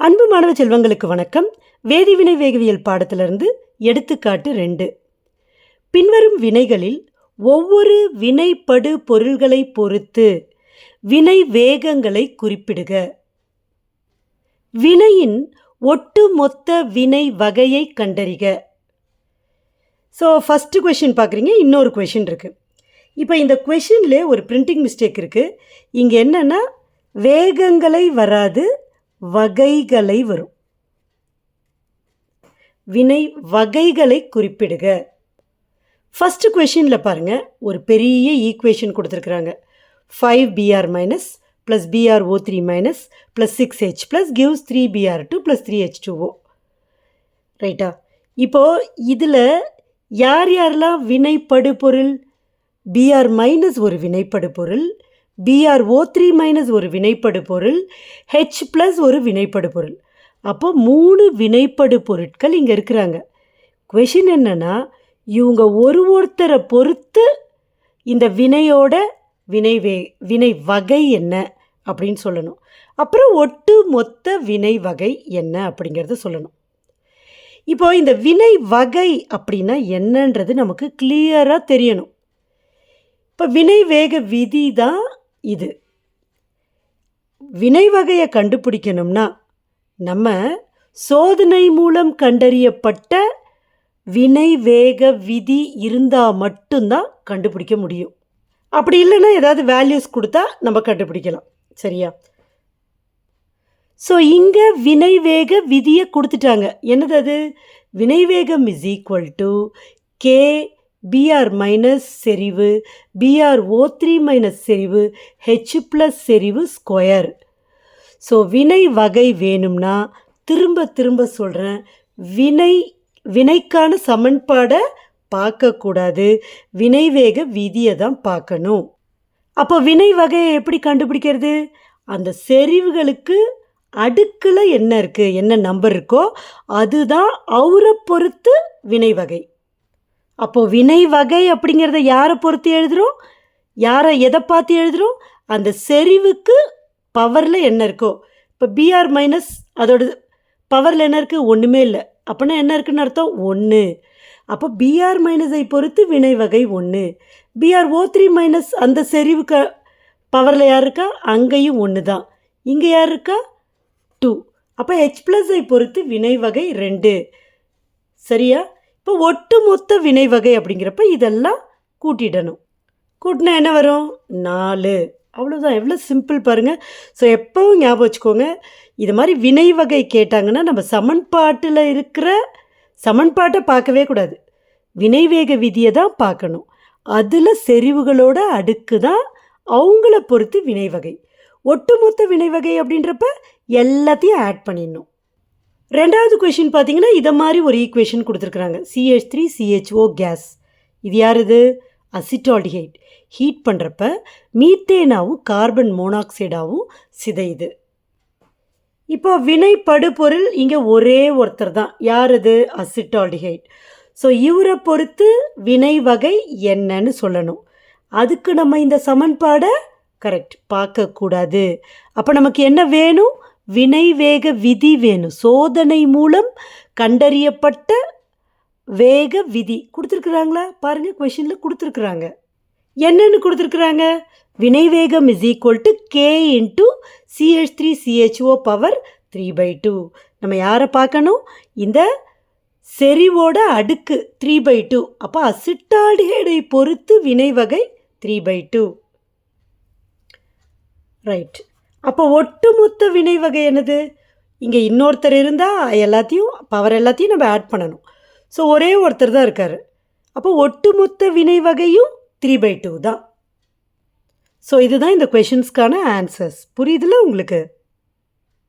அன்பு மாணவ செல்வங்களுக்கு வணக்கம். வேதிவினை வேகவியல் பாடத்திலிருந்து எடுத்துக்காட்டு ரெண்டு. பின்வரும் வினைகளில் ஒவ்வொரு வினைப்படு பொருள்களை பொறுத்து வினை வேகங்களை குறிப்பிடுக. வினையின் ஒட்டுமொத்த வினை வகையை கண்டறிக. ஸோ ஃபஸ்ட்டு கொஷின் பார்க்குறீங்க இன்னொரு கொஷின் இருக்குது இப்போ இந்த கொஷின்லே ஒரு பிரிண்டிங் மிஸ்டேக் இருக்குது இங்கே என்னென்னா வேகங்களை வராது வகைகளை வரும். வினை வகைகளை குறிப்பிடுக. ஃபஸ்ட்டு கொஷினில் பாருங்கள் ஒரு பெரிய ஈக்குவேஷன் கொடுத்துருக்குறாங்க. Five BR minus plus BR O three minus plus six H plus gives three BR two plus three H two O ரைட்டா இப்போது இதில் யார் யாரெல்லாம் வினைப்படு பொருள் பிஆர் மைனஸ் ஒரு வினைப்படு பிஆர்ஓ த்ரீ மைனஸ் ஒரு வினைப்படு பொருள் ஹெச் ப்ளஸ் ஒரு வினைப்படு பொருள். அப்போ மூணு வினைப்படு பொருட்கள் இங்கே இருக்கிறாங்க. கொஷின் என்னென்னா இவங்க ஒரு ஒருத்தரை பொறுத்து இந்த வினையோட வினை வே வினை வகை என்ன அப்படின்னு சொல்லணும். அப்புறம் ஒட்டு மொத்த வினை வகை என்ன அப்படிங்கிறத சொல்லணும். இப்போ இந்த வினை வகை அப்படின்னா என்னன்றது நமக்கு கிளியராக தெரியணும். இப்போ வினை வேக விதி தான் இது. வினை வகையை கண்டுபிடிக்கணும்னா நம்ம சோதனை மூலம் கண்டறியப்பட்ட வினை வேக விதி இருந்தால் மட்டும்தான் கண்டுபிடிக்க முடியும். அப்படி இல்லைன்னா ஏதாவது வேல்யூஸ் கொடுத்தா நம்ம கண்டுபிடிக்கலாம். சரியா? ஸோ இங்கே வினை வேக விதியை கொடுத்துட்டாங்க. என்னது அது? வினைவேகம் is equal to K BR minus செறிவு பிஆர் ஓ த்ரீ மைனஸ் செறிவு ஹெச் ப்ளஸ் செறிவு ஸ்கொயர் ஸோ வினை வகை வேணும்னா திரும்ப திரும்ப சொல்கிறேன் வினை வினைக்கான சமன்பாடை பார்க்கக்கூடாது. வினைவேக விதியை தான் பார்க்கணும். அப்போ வினை வகையை எப்படி கண்டுபிடிக்கிறது? அந்த செறிவுகளுக்கு அடுக்கில் என்ன இருக்குது என்ன நம்பர் இருக்கோ அதுதான் அவரை பொறுத்து வினை வகை. அப்போது வினை வகை அப்படிங்கிறத யாரை பொறுத்து எழுதுகிறோம் யாரை எதை பார்த்து எழுதுகிறோம் அந்த செறிவுக்கு பவரில் என்ன இருக்கோ. இப்போ பிஆர் மைனஸ் அதோட பவரில் என்ன இருக்குது ஒன்றுமே இல்லை. அப்போனா என்ன இருக்குன்னு அர்த்தம்? ஒன்று அப்போ பிஆர் மைனஸை பொறுத்து வினை வகை ஒன்று பிஆர் ஓ த்ரீ மைனஸ் அந்த செறிவுக்கு பவரில் யார் இருக்கா? அங்கேயும் ஒன்று தான். இங்கே யார் இருக்கா? டூ அப்போ ஹெச் ப்ளஸை பொறுத்து வினை வகை ரெண்டு. சரியா? இப்போ ஒட்டு மொத்த வினை வகை அப்படிங்கிறப்ப இதெல்லாம் கூட்டிடணும். கூட்டினா என்ன வரும்? நாலு. அவ்வளோதான் எவ்வளோ சிம்பிள் பாருங்கள் ஸோ எப்போவும் ஞாபகம் வச்சுக்கோங்க. இது மாதிரி வினை வகை கேட்டாங்கன்னா நம்ம சமன்பாட்டில் இருக்கிற சமன்பாட்டை பார்க்கவே கூடாது. வினைவேக விதியை தான் பார்க்கணும். அதில் செறிவுகளோட அடுக்கு தான் அவங்கள பொறுத்து வினை வகை. ஒட்டுமொத்த வினை வகை அப்படின்றப்ப எல்லாத்தையும் ஆட் பண்ணிடணும். ரெண்டாவது கொஷின் பார்த்தீங்கன்னா இதை மாதிரி ஒரு ஈக்குவேஷன் கொடுத்துருக்குறாங்க. சிஹெச் த்ரீ சிஹெச்ஓ கேஸ் இது யார் இது அசிட்டால்டிஹைட் ஹீட் பண்ணுறப்ப மீத்தேனாவும் கார்பன் மோனாக்சைடாகவும் சிதையுது. இப்போ வினை படுபொருள் இங்கே ஒரே ஒருத்தர் தான். யார் அது அசிட்டால்டிஹைட் ஸோ இவரை பொறுத்து வினை வகை என்னன்னு சொல்லணும். அதுக்கு நம்ம இந்த சமன்பாடை கரெக்ட் பார்க்கக்கூடாது. அப்போ நமக்கு என்ன வேணும்? வினை வேக விதி வேணும் சோதனை மூலம் கண்டறியப்பட்ட வேக விதி. கொடுத்துருக்குறாங்களா? பாருங்கள் கொஷினில் கொடுத்துருக்குறாங்க. என்னென்னு கொடுத்துருக்குறாங்க? வினைவேகம் is equal to K into CH three CHO power three by two நம்ம யாரை பார்க்கணும்? இந்த செறிவோட அடுக்கு த்ரீ பை டூ அப்போ அசிட்டால்டிஹைடை பொறுத்து வினை வகை த்ரீ பை டூ ரைட் அப்போ ஒட்டுமொத்த வினை வகை என்னது? இங்கே இன்னொருத்தர் இருந்தால் எல்லாத்தையும் பவர் எல்லாத்தையும் நம்ம ஆட் பண்ணணும். ஸோ ஒரே ஒருத்தர் தான் இருக்கார். அப்போ ஒட்டுமொத்த வினை வகையும் த்ரீ பை டூ தான். ஸோ இதுதான் இந்த கொஷின்ஸ்க்கான ஆன்சர்ஸ் புரியுதுல உங்களுக்கு?